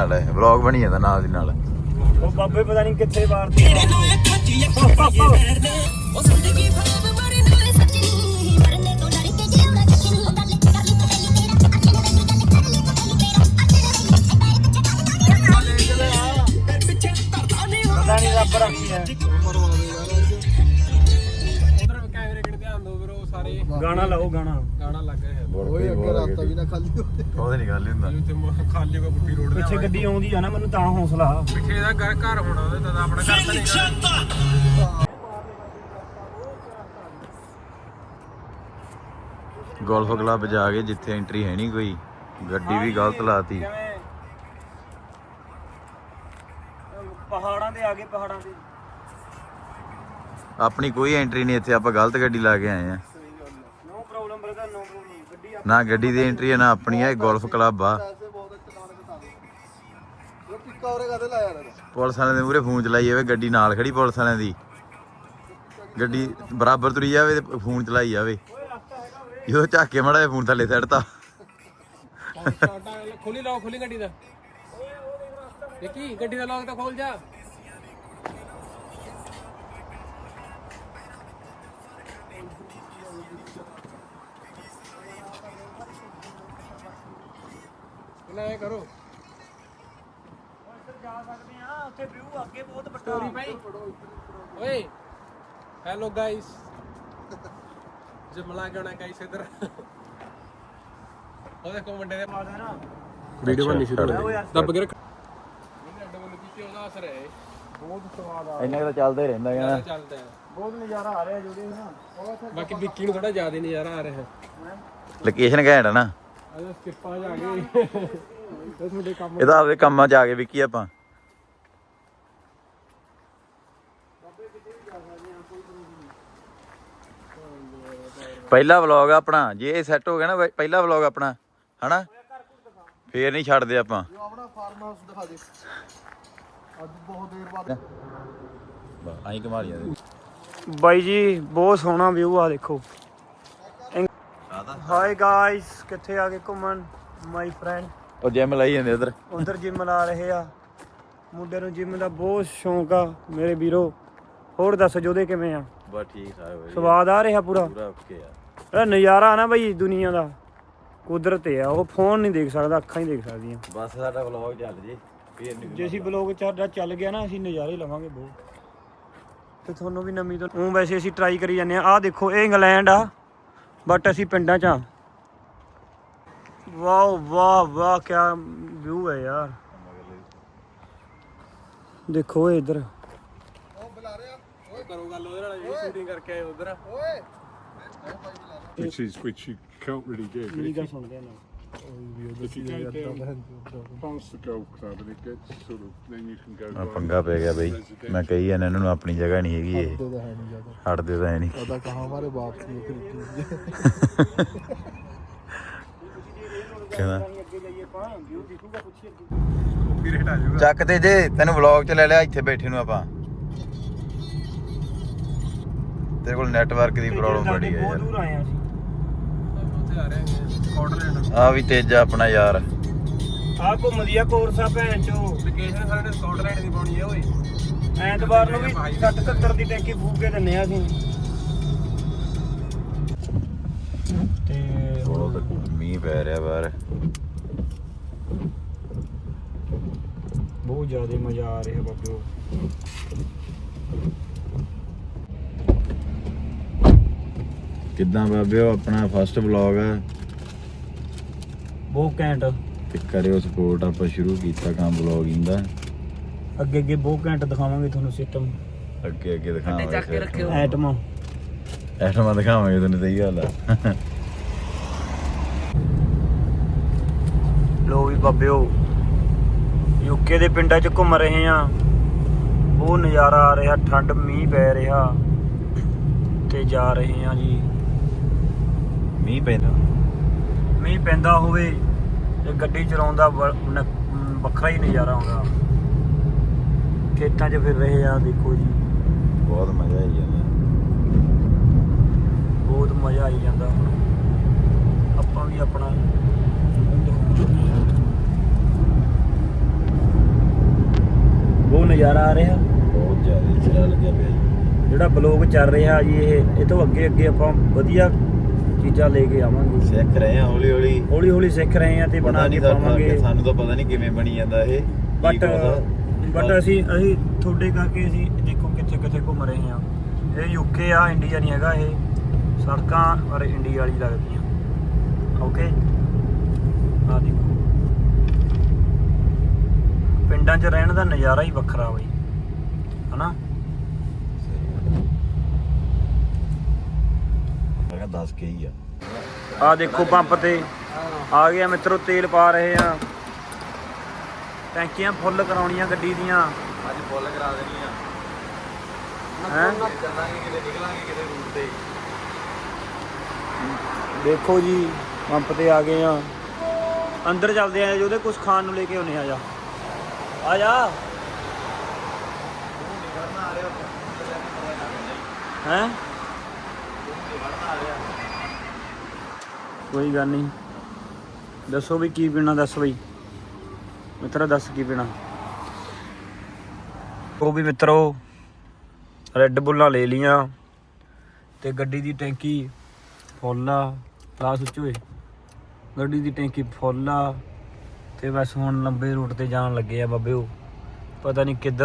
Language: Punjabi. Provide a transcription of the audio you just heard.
ਨਾਲ ਵਲੌਗ ਬਣੀ ਜਾਂਦਾ ਨਾਲ ਦੀ ਨਾਲ। ਉਹ ਬਾਬੇ ਪਤਾ ਨਹੀਂ ਕਿੱਥੇ ਵਾਰਦੀ ਪਤਾ ਨਹੀਂ ਰੱਬ ਰੱਖੀ ਹੈ ਗਾਣਾ ਲਾਓ ਗਾਣਾ। ਗਾਣਾ ਲੱਗ ਰਿਹਾ। ਹੈ ਓਏ ਅੱਗੇ ਰਾਤਾ ਵੀ ਨਾ ਖਾਲੀ ਉਹਦੇ ਨਹੀਂ ਗੱਲ ਹੁੰਦਾ। ਜਿੱਥੇ ਮ- ਖਾਲੀ ਹੋਗਾ ਪੁੱਟੀ ਰੋਡ ਪਿੱਛੇ ਗੱਡੀ ਆਉਂਦੀ ਆ ਨਾ ਮੈਨੂੰ ਤਾਂ ਹੌਸਲਾ ਪਿੱਛੇ ਦਾ ਘਰ ਘਰ ਹੋਣਾ ਉਹਦੇ ਤਾਂ ਆਪਣਾ ਘਰ ਤਾਂ ਨਹੀਂ ਗੋਲਫ ਕਲੱਬ ਜਾ ਕੇ ਜਿੱਥੇ ਐਂਟਰੀ ਹੈ ਨਹੀਂ ਕੋਈ ਗੱਡੀ ਵੀ ਗਲਤ ਲਾਤੀ। ਪਹਾੜਾਂ ਦੇ ਆ ਗਏ ਪਹਾੜਾਂ ਦੇ। ਆਪਣੀ ਕੋਈ ਐਂਟਰੀ ਨਹੀਂ ਇੱਥੇ ਆਪਾਂ ਗਲਤ ਗੱਡੀ ਲਾ ਕੇ ਆਏ ਆ। ਨਾ ਗੱਡੀ ਦੀ ਐਂਟਰੀ ਹੈ, ਨਾ ਆਪਣੀ ਹੈ ਗੋਲਫ ਕਲੱਬ ਆ। ਪੁਲਿਸ ਵਾਲਿਆਂ ਦੇ ਮੂਹਰੇ ਫੋਨ ਚਲਾਈ ਜਾਵੇ, ਗੱਡੀ ਨਾਲ ਖੜੀ ਪੁਲਿਸ ਵਾਲਿਆਂ ਦੀ। ਗੱਡੀ ਬਰਾਬਰ ਤੁਰੀ ਜਾਵੇ ਤੇ ਫੋਨ ਚਲਾਈ ਜਾਵੇ। ਜਦੋਂ ਝਾਕੇ ਮੜਾ ਫੋਨ ਥੱਲੇ ਸੱਟਤਾ। ਖੋਲੀ ਲਾਓ, ਖੋਲੀ ਗੱਡੀ ਦਾ। ਦੇਖੀ, ਗੱਡੀ ਦਾ ਲੌਕ ਤਾਂ ਖੋਲ ਜਾ। ਇਹਨਾਂ ਇਹ ਕਰੋ। ਜਾ ਸਕਦੇ ਆ ਉੱਥੇ ਵਿਊ ਅੱਗੇ ਬਹੁਤ ਵੱਡਾ। ਸਟੋਰੀ ਭਾਈ। ਓਏ ਹੈਲੋ ਗਾਇਸ ਜਮਲਾ ਗਣਾ ਗਾਇਸ ਇਧਰ ਉਹ ਦੇਖੋ ਮੁੰਡੇ ਦੇ ਆ ਨਾ। ਵੀਡੀਓ ਬਣਨੀ ਸ਼ੁਰੂ ਹੋ ਗਈ। ਦੱਬ ਕੇ ਰੱਖ। ਇਹਨੇ ਅੱਡ ਵੱਲ ਕੀਤੀ ਉਹਦਾ ਅਸਰ ਹੈ ਬਹੁਤ ਸਵਾਦ ਆ। ਇੰਨਾ ਤਾਂ ਚੱਲਦਾ ਹੀ ਰਹਿੰਦਾ ਇਹ ਚੱਲਦਾ ਹੈ। ਬਹੁਤ ਨਜ਼ਾਰਾ ਆ ਰਿਹਾ ਜੁੜੇ ਨਾ। ਉਹ ਇੱਥੇ ਬਾਕੀ ਵਿੱਕੀ ਨੂੰ ਥੋੜਾ ਜ਼ਿਆਦਾ ਨਜ਼ਾਰਾ ਆ ਰਿਹਾ। ਹੈ? ਲੋਕੇਸ਼ਨ ਘੈਂਟ ਨਾ। ਅਜੇ ਸਕਿੱਪਾਂ ਜਾ ਗਏ। ਇਹ ਤੁਹਾਡੇ ਕੰਮ ਇਹਦਾ ਆਪਦੇ ਕੰਮਾਂ 'ਚ ਆ ਕੇ ਵਿਕੀ ਆਪਾਂ। ਪਹਿਲਾ ਵਲੌਗ ਆਪਣਾ ਜੇ ਇਹ ਸੈੱਟ ਹੋ ਗਿਆ ਨਾ ਬਈ, ਪਹਿਲਾ ਵਲੌਗ ਆਪਣਾ ਹਨਾ? ਫੇਰ ਨਹੀਂ ਛੱਡਦੇ ਆਪਾਂ। ਆਪਣਾ ਫਾਰਮ ਹਾਊਸ ਦਿਖਾ ਦੇ। ਅੱਜ ਬਹੁਤ ਦੇਰ ਬਾਅਦ। ਆਈ ਬਾਈ ਜੀ ਬਹੁਤ ਸੋਹਣਾ ਵਿਊ ਆ ਦੇਖੋ। ਹਾਈ ਗਾਇਸ ਕਿੱਥੇ ਆ ਗਏ ਘੁੰਮਣ? ਮਾਈ ਫਰੈਂਡ ਉਹ ਜਿਮ ਲਾਈ ਜਾਂਦੇ ਉਧਰ। ਉਧਰ ਜਿਮ ਲਾ ਰਹੇ ਆ। ਮੁੰਡੇ ਨੂੰ ਜਿਮ ਦਾ ਬਹੁਤ ਸ਼ੌਂਕ ਆ ਮੇਰੇ ਵੀਰੋ। ਹੋਰ ਦੱਸ ਜੋਦੇ ਕਿਵੇਂ ਆ? ਬਸ ਠੀਕ ਠਾਕ ਵਧੀਆ। ਸਵਾਦ ਆ ਰਿਹਾ ਪੂਰਾ? ਪੂਰਾ ਓਕੇ ਆ। ਇਹ ਨਜ਼ਾਰਾ ਨਾ ਬਈ ਦੁਨੀਆ ਦਾ। ਕੁਦਰਤ ਆ ਉਹ ਫੋਨ ਨਹੀਂ ਦੇਖ ਸਕਦਾ ਅੱਖਾਂ ਹੀ ਦੇਖ ਸਕਦੀਆਂ। ਬਸ ਸਾਡਾ ਵਲੌਗ ਚੱਲ ਜੇ ਫੇਰ ਨਹੀਂ ਜੇ ਅਸੀਂ ਬਲੌਗ ਚੱਲਦਾ ਚੱਲ ਗਿਆ ਨਾ ਅਸੀਂ ਨਜ਼ਾਰੇ ਲਵਾਂਗੇ ਬਹੁਤ। ਤੇ ਤੁਹਾਨੂੰ ਵੀ ਨਵੀਂ ਤੋਂ ਉਹ ਵੈਸੇ ਅਸੀਂ ਟਰਾਈ ਕਰੀ ਜਾਂਦੇ ਆ। ਆਹ ਦੇਖੋ ਇਹ ਇੰਗਲੈਂਡ ਆ। ਬਟ ਅਸੀਂ ਪਿੰਡਾਂ 'ਚ ਆ। ਵਾਓ ਵਾਹ ਵਾਹ ਕੀ ਵਿਊ ਹੈ ਯਾਰ। ਦੇਖੋ ਇਧਰ। ਕਰੋ ਗੱਲ ਉਹਦੇ ਨਾਲ ਜਿਹੜੀ ਸ਼ੂਟਿੰਗ ਕਰਕੇ ਆਏ ਉਧਰ which is which you can't really do. But ਮੇਰੀ if ਗੱਲ you, ਸੁਣਦੇ ਆ ਨਾ। If you go down past the golf club and it gets sort of, then you can go. ਆ right ਪੰਗਾ ਪੈ ਗਿਆ ਬਈ। ਮੈਂ ਕਹੀ ਜਾਂਦਾ ਇਹਨਾਂ ਨੂੰ ਆਪਣੀ ਜਗ੍ਹਾ ਨਹੀਂ ਹੈਗੀ ਇਹ। ਤਾਂ ਹੈ ਨਹੀਂ ਜ਼ਿਆਦਾ ਹਟਦੇ ਤਾਂ ਹੈ ਨਹੀਂ। ਦਿਖੂਗਾ ਪੁੱਛੀ ਅੱਗੇ ਕਾਪੀ ਰੇਟ ਆ ਜਾਊਗਾ ਚੱਕ ਤੇ ਜੇ ਤੈਨੂੰ ਵਲੌਗ ਚ ਲੈ ਲਿਆ ਇੱਥੇ ਬੈਠੇ ਨੂੰ ਆਪਾਂ। ਤੇਰੇ ਕੋਲ ਨੈਟਵਰਕ ਦੀ ਪ੍ਰੋਬਲਮ ਬੜੀ ਹੈ ਬਹੁਤ ਯਾਰ। ਦੂਰ ਆਏ ਆ ਅਸੀਂ। ਉੱਥੇ ਆ ਰਹੇ ਹਾਂ ਸਕਾਟਲੈਂਡ ਆ ਵੀ ਤੇਜਾ ਆਪਣਾ ਯਾਰ। ਆਹ ਘੁੰਮਦੀ ਆ ਕੋਰਸਾ ਭੈਣ ਚੋ। ਲੋਕੇਸ਼ਨ ਸਾਡੇ ਨੇ ਸਕਾਟਲੈਂਡ ਦੀ ਪਾਉਣੀ ਓਏ। ਐਤਵਾਰ ਨੂੰ ਵੀ 60 70 ਦੀ ਟੈਂਕੀ ਫੂਕ ਕੇ ਦਿੰਨੇ ਆ ਅਸੀਂ। ਤੇ ਬਹੁਤ ਮੀਂਹ ਪੈ ਰਿਹਾ ਬਾਹਰ। ਬਹੁਤ ਜ਼ਿਆਦਾ ਮਜ਼ਾ ਆ ਰਿਹਾ ਬਾਬਿਓ। ਕਿੱਦਾਂ ਬਾਬਿਓ ਆਪਣਾ ਫਸਟ ਵਲੌਗ ਆ? ਬਹੁਤ ਘੈਂਟ। ਤੇ ਕਰਿਓ ਸਪੋਰਟ ਆਪਾਂ ਸ਼ੁਰੂ ਕੀਤਾ ਕੰਮ ਵਲੌਗਿੰਗ ਦਾ। ਅੱਗੇ ਅੱਗੇ ਬਹੁਤ ਘੈਂਟ ਦਿਖਾਵਾਂਗੇ ਤੁਹਾਨੂੰ ਸਿਸਟਮ ਅੱਗੇ ਅੱਗੇ ਦਿਖਾਵਾਂਗੇ ਚੱਕ ਕੇ ਰੱਖਿਓ। ਐਟਮਾਂ ਐਟਮਾਂ ਦਿਖਾਵਾਂਗੇ ਤੁਹਾਨੂੰ ਸਹੀ ਗੱਲ ਆ। ਲੋ ਵੀ ਬਾਬਿਓ ਯੂਕੇ ਦੇ ਪਿੰਡਾਂ 'ਚ ਘੁੰਮ ਰਹੇ ਆ ਬਹੁਤ ਨਜ਼ਾਰਾ ਆ ਰਿਹਾ ਠੰਡ ਮੀਂਹ ਪੈ ਰਿਹਾ। ਤੇ ਜਾ ਰਹੇ ਆ ਜੀ। ਮੀਂਹ ਪੈਂਦਾ। ਮੀਂਹ ਪੈਂਦਾ ਹੋਵੇ। ਤੇ ਗੱਡੀ ਚਲਾਉਣ ਦਾ ਵੱਖਰਾ ਹੀ ਨਜ਼ਾਰਾ ਆਉਂਦਾ। ਖੇਤਾਂ 'ਚ ਫਿਰ ਰਹੇ ਆ ਦੇਖੋ ਜੀ। ਬਹੁਤ ਮਜ਼ਾ ਆਈ ਜਾਂਦਾ। ਬਹੁਤ ਮਜ਼ਾ ਆਈ ਜਾਂਦਾ ਆਪਾਂ ਵੀ ਆਪਣਾ ਮੂੰਹ ਦਿਖਾਉਣ ਲੱਗੇ ਹਾਂ। ਨਜ਼ਾਰਾ ਆ ਰਿਹਾ। ਬਹੁਤ ਜ਼ਿਆਦਾ ਸਿਰਾ ਲੱਗਿਆ ਪਿਆ ਜਿਹੜਾ ਬਲੌਗ ਚੱਲ ਰਿਹਾ ਜੀ ਇਹ ਇਹ ਤੋਂ ਅੱਗੇ ਅੱਗੇ ਆਪਾਂ ਵਧੀਆ ਚੀਜ਼ਾਂ ਲੈ ਕੇ ਆਵਾਂਗੇ। ਸਿੱਖ ਰਹੇ ਆ ਹੌਲੀ ਹੌਲੀ। ਹੌਲੀ ਹੌਲੀ ਸਿੱਖ ਰਹੇ ਆ ਤੇ ਪਤਾ ਬਣਾ ਕੇ ਨਹੀਂ ਸਾਨੂੰ ਪਾਵਾਂਗੇ। ਸਾਨੂੰ ਤਾਂ ਪਤਾ ਨਹੀਂ ਕਿਵੇਂ ਬਣੀ ਜਾਂਦਾ ਇਹ ਬਟ। ਬਟ ਅਸੀਂ ਅਸੀਂ ਤੁਹਾਡੇ ਕਰਕੇ ਅਸੀਂ ਦੇਖੋ ਕਿੱਥੇ ਕਿੱਥੇ ਘੁੰਮ ਰਹੇ ਆ ਇਹ ਯੂਕੇ ਆ ਇੰਡੀਆ ਨਹੀਂ ਹੈਗਾ ਇਹ। ਸੜਕਾਂ ਪਰ ਇੰਡੀਆ ਵਾਲੀ ਲੱਗਦੀਆਂ। ਓਕੇ ਆ ਦੇਖੋ। ਪਿੰਡਾਂ 'ਚ ਰਹਿਣ ਦਾ ਨਜ਼ਾਰਾ ਹੀ ਵੱਖਰਾ ਬਈ। ਹਨਾ? ਮੈਂ ਕਿਹਾ ਦੱਸ ਕੇ ਹੀ ਆ। ਆ ਦੇਖੋ ਪੰਪ ਤੇ। ਆ ਗਿਆ ਮਿੱਤਰੋ ਤੇਲ ਪਾ ਰਹੇ ਆ। ਟੈਂਕੀਆਂ ਫੁੱਲ ਕਰਾਉਣੀਆਂ ਗੱਡੀ ਦੀਆਂ। ਅੱਜ ਫੁੱਲ ਕਰਾ ਦੇਣੀ ਆ ਹੈ ਚੱਲਾਂਗੇ ਕਿਤੇ ਨਿਕਲਾਂਗੇ ਕਿਤੇ ਰੂਟ ਤੇ। ਦੇਖੋ ਜੀ ਪੰਪ ਤੇ ਆ ਗਏ ਆ। ਅੰਦਰ ਚੱਲਦੇ ਆ ਜਿਹਦੇ ਕੁਝ ਖਾਣ ਨੂੰ ਲੈ ਕੇ ਆਉਨੇ ਆ ਜਾ। ਆ ਜਾ। ਹੈ? ਕੋਈ ਗੱਲ ਨਹੀਂ। ਦੱਸੋ ਵੀ ਕੀ ਪੀਣਾ, ਦੱਸ ਬਈ। ਮਿੱਤਰੋ, ਦੱਸ ਕੀ ਪੀਣਾ? ਉਹ ਵੀ ਮਿੱਤਰੋ ਰੈੱਡ ਬੁੱਲਾਂ ਲੈ ਲੀਆਂ ਤੇ ਗੱਡੀ ਦੀ ਟੈਂਕੀ ਫੁੱਲ ਆ ਲਾ ਸੁੱਚ ਗੱਡੀ ਦੀ ਟੈਂਕੀ ਫੁੱਲ ਆ ਤੇ ਬਸ ਹੁਣ ਲੰਬੇ ਰੂਟ ਤੇ ਜਾਣ ਲੱਗੇ ਆ ਬਾਬੇ ਉਹ। ਪਤਾ ਨਹੀਂ ਕਿੱਧਰ